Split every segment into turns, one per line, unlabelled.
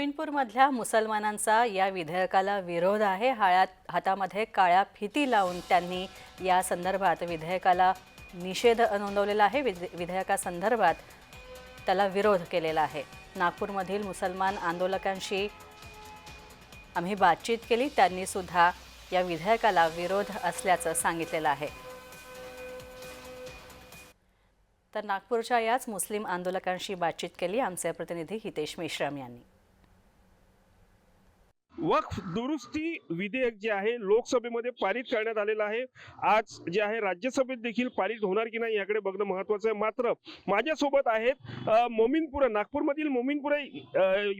मोमिनपूरमधल्या मुसलमानांचा या विधेयकाला विरोध आहे. हाळ्यात हातामध्ये काळ्या फिती लावून त्यांनी या संदर्भात विधेयकाला निषेध नोंदवलेला आहे. विधेयकासंदर्भात त्याला विरोध केलेला आहे. नागपूरमधील मुसलमान आंदोलकांशी आम्ही बातचीत केली. त्यांनी सुद्धा या विधेयकाला विरोध असल्याचं सांगितलेलं आहे. तर नागपूरच्या याच मुस्लिम आंदोलकांशी बातचीत केली. आमचे प्रतिनिधी हितेश मेश्राम यांनी.
वक्फ दुरुस्ती विधेयक जे आहे लोकसभेमध्ये पारित करण्यात आलेलं आहे. आज जे आहे राज्यसभेत देखील पारित होणार की नाही याकडे बघणं महत्वाचं आहे. मात्र माझ्यासोबत आहेत अ, मोमीनपुरा नागपूरमधील मोमीनपुरा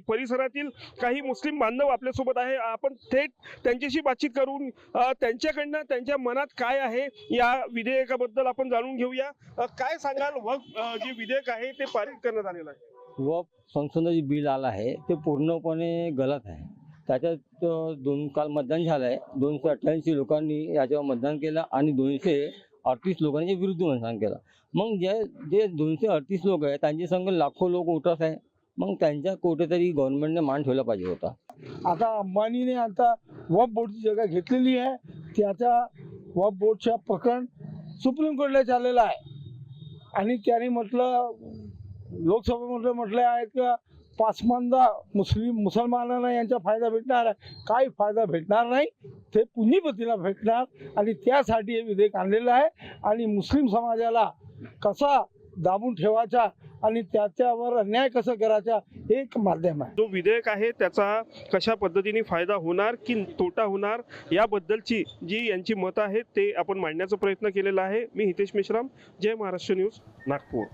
परिसरातील काही मुस्लिम बांधव आपल्यासोबत आहे. आपण थेट त्यांच्याशी बातचीत करून त्यांच्याकडनं त्यांच्या मनात काय आहे या विधेयकाबद्दल आपण जाणून घेऊया. काय सांगाल वक्फ जे विधेयक आहे ते पारित करण्यात आलेलं आहे?
वक्फ संसद बिल आलं आहे ते पूर्णपणे गलत आहे. त्याच्यात दोन काल मतदान झालं आहे दोनशे अठ्ठ्याऐंशी लोकांनी याच्यावर मतदान केलं आणि दोनशे अडतीस लोकांच्या विरुद्ध मतदान केलं. मग जे जे दोनशे अडतीस लोक आहे त्यांच्या संघ लाखो लोक उठत आहे. मग त्यांच्या कुठेतरी गव्हर्नमेंटने मान ठेवला पाहिजे होता.
आता अंबानीने आता वफ बोर्डची जागा घेतलेली आहे. त्याचा वॉफ बोर्डच्या प्रकरण सुप्रीम कोर्टला चाललेलं आहे. आणि त्याने म्हटलं लोकसभेमध्ये म्हटलं आहे का पाचमांदा मुस्लिम मुसलमानांना यांचा फायदा भेटणार आहे. काही फायदा भेटणार नाही. ते पुण्यपतीला भेटणार आणि त्यासाठी हे विधेयक आणलेलं आहे. आणि मुस्लिम समाजाला कसा दाबून ठेवायचा आणि त्याच्यावर अन्याय कसं करायचा हे एक माध्यम आहे.
जो विधेयक आहे त्याचा कशा पद्धतीने फायदा होणार की तोटा होणार याबद्दलची जी यांची मतं आहेत ते आपण मांडण्याचा प्रयत्न केलेला आहे. मी हितेश मेश्राम जय महाराष्ट्र न्यूज नागपूर.